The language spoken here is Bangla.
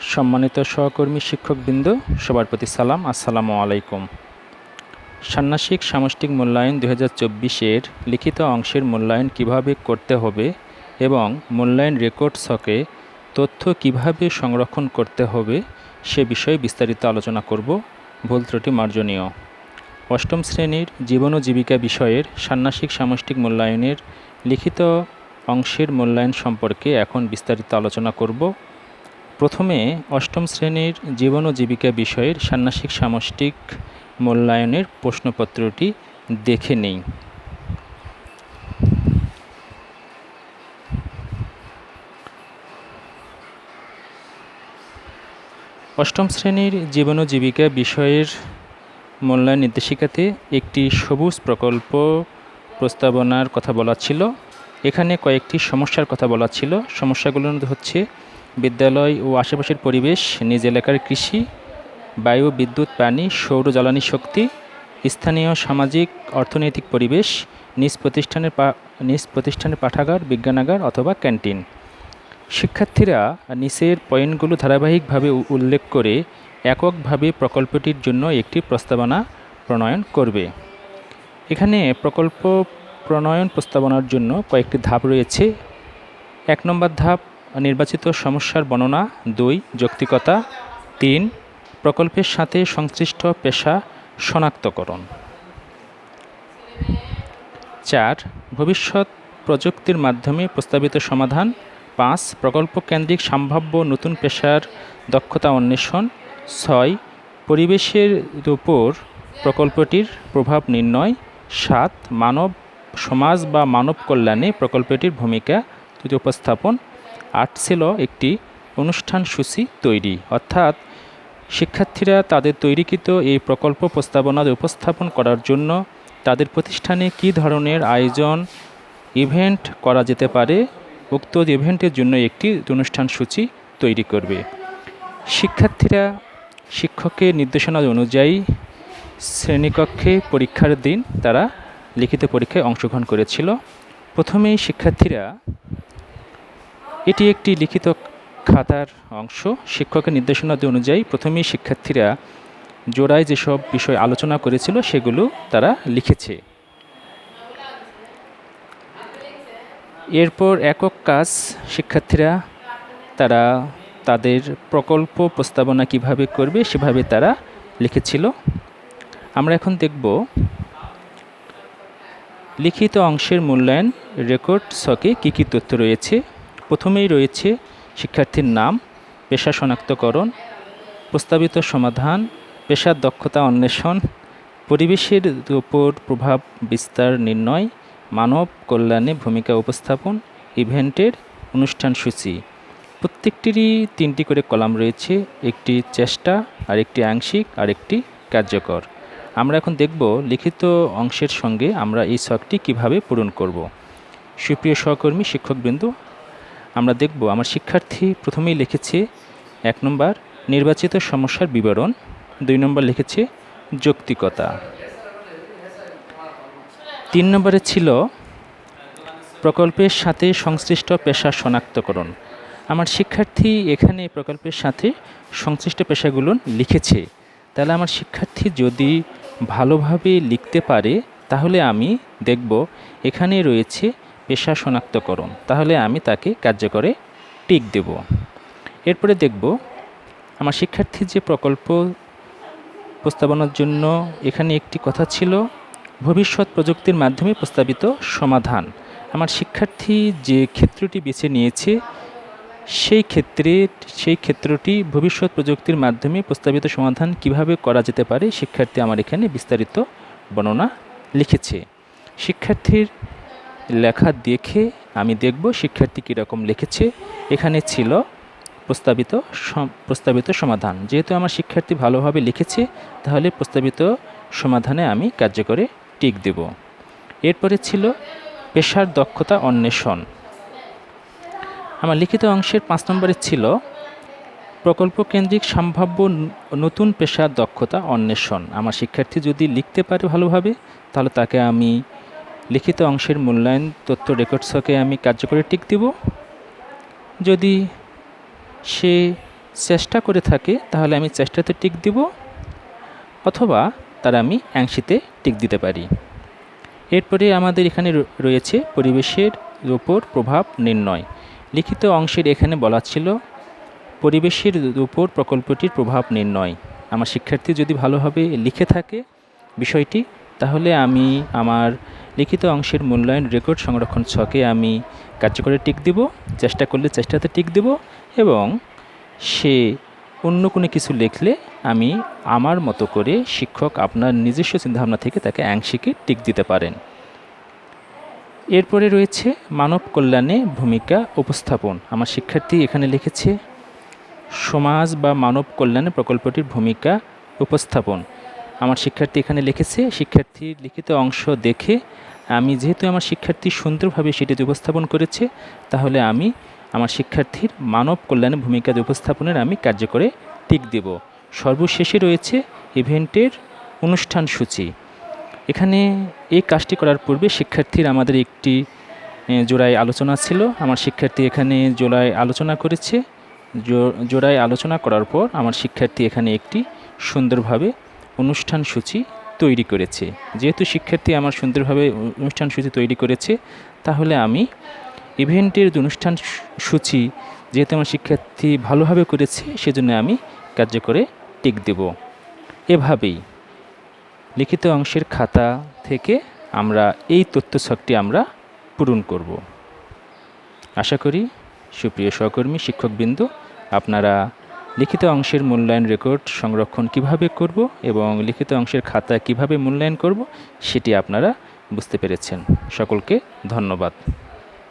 সম্মানিত সহকর্মী শিক্ষকবৃন্দ, সবার প্রতি সালাম, আসসালামু আলাইকুম। ষান্মাসিক সামষ্টিক মূল্যায়ন দু চব্বিশের লিখিত অংশের মূল্যায়ন কীভাবে করতে হবে এবং মূল্যায়ন রেকর্ড ছকে তথ্য কীভাবে সংরক্ষণ করতে হবে সে বিষয়ে বিস্তারিত আলোচনা করব। ভুল ত্রুটি মার্জনীয়। অষ্টম শ্রেণির জীবন ও জীবিকা বিষয়ের ষান্মাসিক সামষ্টিক মূল্যায়নের লিখিত অংশের মূল্যায়ন সম্পর্কে এখন বিস্তারিত আলোচনা করব। প্রথমে অষ্টম শ্রেণির জীবন ও জীবিকা বিষয়ের ষান্মাসিক সামষ্টিক মূল্যায়নের প্রশ্নপত্রটি দেখে নেই। অষ্টম শ্রেণির জীবন ও জীবিকা বিষয়ের মূল্যায়ন নির্দেশিকাতে একটি সবুজ প্রকল্প প্রস্তাবনার কথা বলা ছিল। এখানে কয়েকটি সমস্যার কথা বলা ছিল। সমস্যাগুলোর মধ্যে হচ্ছে বিদ্যালয় ও আশেপাশের পরিবেশ, নিজ এলাকার কৃষি, বায়ু, বিদ্যুৎ, পানি, সৌর, জ্বালানি শক্তি, স্থানীয় সামাজিক, অর্থনৈতিক পরিবেশ, নিজ প্রতিষ্ঠানের নিজ প্রতিষ্ঠানের পাঠাগার, বিজ্ঞানাগার অথবা ক্যান্টিন। শিক্ষার্থীরা নিচের পয়েন্টগুলো ধারাবাহিকভাবে উল্লেখ করে এককভাবে প্রকল্পটির জন্য একটি প্রস্তাবনা প্রণয়ন করবে। এখানে প্রকল্প প্রণয়ন প্রস্তাবনার জন্য কয়েকটি ধাপ রয়েছে। এক নম্বর ধাপ নির্বাচিত সমস্যার বর্ণনা দুই, যৌক্তিকতা তিন, প্রকল্পের সাথে সংশ্লিষ্ট পেশা শনাক্তকরণ। চার, ভবিষ্যৎ প্রযুক্তির মাধ্যমে প্রস্তাবিত সমাধান। পাঁচ, প্রকল্প কেন্দ্রিক সম্ভাব্য নতুন পেশার দক্ষতা অন্বেষণ। ছয়, পরিবেশের উপর প্রকল্পটির প্রভাব নির্ণয়। সাত, মানব সমাজ বা মানব কল্যাণে প্রকল্পটির ভূমিকা উপস্থাপন। আট ছিল একটি অনুষ্ঠান সূচি তৈরি। অর্থাৎ শিক্ষার্থীরা তাদের তৈরিকৃত এই প্রকল্প প্রস্তাবনা উপস্থাপন করার জন্য তাদের প্রতিষ্ঠানে কী ধরনের আয়োজন, ইভেন্ট করা যেতে পারে, উক্ত ইভেন্টের জন্য একটি অনুষ্ঠান সূচি তৈরি করবে। শিক্ষার্থীরা শিক্ষকের নির্দেশনা অনুযায়ী শ্রেণীকক্ষে পরীক্ষার দিন তারা লিখিত পরীক্ষায় অংশগ্রহণ করেছিল। প্রথমেই শিক্ষার্থীরা এটি একটি লিখিত খাতার অংশ। শিক্ষকের নির্দেশনা অনুযায়ী প্রথমেই শিক্ষার্থীরা জোড়ায় যেসব বিষয় আলোচনা করেছিল, সেগুলো তারা লিখেছে। এরপর একক কাজ, শিক্ষার্থীরা তারা তাদের প্রকল্প প্রস্তাবনা কীভাবে করবে, সেভাবে তারা লিখেছিল। আমরা এখন দেখব লিখিত অংশের মূল্যায়ন, রেকর্ড, ছকে কী কী তথ্য রয়েছে। প্রথমেই রয়েছে শিক্ষার্থীর নাম, পেশা শনাক্তকরণ, প্রস্তাবিত সমাধান, পেশার দক্ষতা অন্বেষণ, পরিবেশের উপর প্রভাব বিস্তার নির্ণয়, মানব কল্যাণে ভূমিকা উপস্থাপন, ইভেন্টের অনুষ্ঠান সূচি। প্রত্যেকটিরই তিনটি করে কলাম রয়েছে, একটি চেষ্টা, আরেকটি আংশিক, আরেকটি কার্যকর। আমরা এখন দেখব লিখিত অংশের সঙ্গে আমরা এই শখটি কীভাবে পূরণ করব। সুপ্রিয় সহকর্মী, শিক্ষকবৃন্দ আমরা দেখব। আমার শিক্ষার্থী প্রথমেই লিখেছে এক নম্বর, নির্বাচিত সমস্যার বিবরণ। দুই নম্বর লিখেছে যৌক্তিকতা। তিন নম্বরে ছিল প্রকল্পের সাথে সংশ্লিষ্ট পেশা শনাক্তকরণ। আমার শিক্ষার্থী এখানে প্রকল্পের সাথে সংশ্লিষ্ট পেশাগুলো লিখেছে। তাহলে আমার শিক্ষার্থী যদি ভালোভাবে লিখতে পারে, তাহলে আমি দেখব এখানে রয়েছে পেশা শনাক্তকরণ তাহলে আমি তাকে কার্যকরে টিক দেব। এরপরে দেখব, আমার শিক্ষার্থী যে প্রকল্প প্রস্তাবনার জন্য এখানে একটি কথা ছিল, ভবিষ্যৎ প্রযুক্তির মাধ্যমে প্রস্তাবিত সমাধান। আমার শিক্ষার্থী যে ক্ষেত্রটি বেছে নিয়েছে, সেই ক্ষেত্রে, সেই ক্ষেত্রটি ভবিষ্যৎ প্রযুক্তির মাধ্যমে প্রস্তাবিত সমাধান কীভাবে করা যেতে পারে, শিক্ষার্থী আমার এখানে বিস্তারিত বর্ণনা লিখেছে। শিক্ষার্থীর লেখা দেখে আমি দেখব শিক্ষার্থী কীরকম লিখেছে। এখানে ছিল প্রস্তাবিত প্রস্তাবিত সমাধান। যেহেতু আমার শিক্ষার্থী ভালোভাবে লিখেছে, তাহলে প্রস্তাবিত সমাধানে আমি কার্যকরে টিক দেব। এরপরে ছিল পেশার দক্ষতা অন্বেষণ। আমার লিখিত অংশের পাঁচ নম্বরে ছিল প্রকল্প কেন্দ্রিক সম্ভাব্য নতুন পেশার দক্ষতা অন্বেষণ। আমার শিক্ষার্থী যদি লিখতে পারে ভালোভাবে, তাহলে তাকে আমি লিখিত অংশের মূল্যায়ন তথ্য রেকর্ডসকে আমি কার্যকরী টিক দিব। যদি সে চেষ্টা করে থাকে, তাহলে আমি চেষ্টাতে টিক দিব, অথবা তারা আমি অ্যাংশিতে টিক দিতে পারি। এরপরে আমাদের এখানে রয়েছে পরিবেশের উপর প্রভাব নির্ণয়। লিখিত অংশের এখানে বলা ছিল, পরিবেশের উপর প্রকল্পটির প্রভাব নির্ণয়। আমার শিক্ষার্থী যদি ভালোভাবে লিখে থাকে বিষয়টি, তাহলে আমি আমার লিখিত অংশের মূল্যায়ন রেকর্ড সংরক্ষণ ছকে আমি কার্যকরে টিক দিব, চেষ্টা করলে চেষ্টাতে টিক দিব এবং সে অন্য কোনো কিছু লিখলে আমি আমার মতো করে শিক্ষক আপনার নিজস্ব চিন্তাভাবনা থেকে তাকে আংশিকে টিক দিতে পারেন। এরপরে রয়েছে মানব কল্যাণে ভূমিকা উপস্থাপন। আমার শিক্ষার্থী এখানে লিখেছে, সমাজ বা মানব কল্যাণে প্রকল্পটির ভূমিকা উপস্থাপন। আমার শিক্ষার্থী এখানে লিখেছে শিক্ষার্থীর লিখিত অংশ দেখে আমি যেহেতু আমার শিক্ষার্থী সুন্দরভাবে সেটি উপস্থাপন করেছে, তাহলে আমি আমার শিক্ষার্থীর মানব কল্যাণে ভূমিকা উপস্থাপনের আমি কার্যকরে টিক দেব। সর্বশেষে রয়েছে ইভেন্টের অনুষ্ঠান সূচি। এখানে এই কাজটি করার পূর্বে শিক্ষার্থীর আমাদের একটি জোড়ায় আলোচনা ছিল। আমার শিক্ষার্থী এখানে জোড়ায় আলোচনা করেছে। জোড়ায় আলোচনা করার পর আমার শিক্ষার্থী এখানে একটি সুন্দরভাবে অনুষ্ঠান সূচি তৈরি করেছে। যেহেতু শিক্ষার্থী আমার সুন্দরভাবে অনুষ্ঠান সূচি তৈরি করেছে, তাহলে আমি ইভেন্টের যে অনুষ্ঠান সূচি যেহেতু আমার শিক্ষার্থী ভালোভাবে করেছে, সেজন্য আমি কার্যকরে টিক দেব। এভাবেই লিখিত অংশের খাতা থেকে আমরা এই তথ্য ছকটি আমরা পূরণ করব। আশা করি সুপ্রিয় সহকর্মী, শিক্ষকবৃন্দ, আপনারা লিখিত অংশের মূল্যায়ন রেকর্ড সংরক্ষণ কীভাবে করব এবং লিখিত অংশের খাতা কীভাবে মূল্যায়ন করব, সেটি আপনারা বুঝতে পেরেছেন। সকলকে ধন্যবাদ।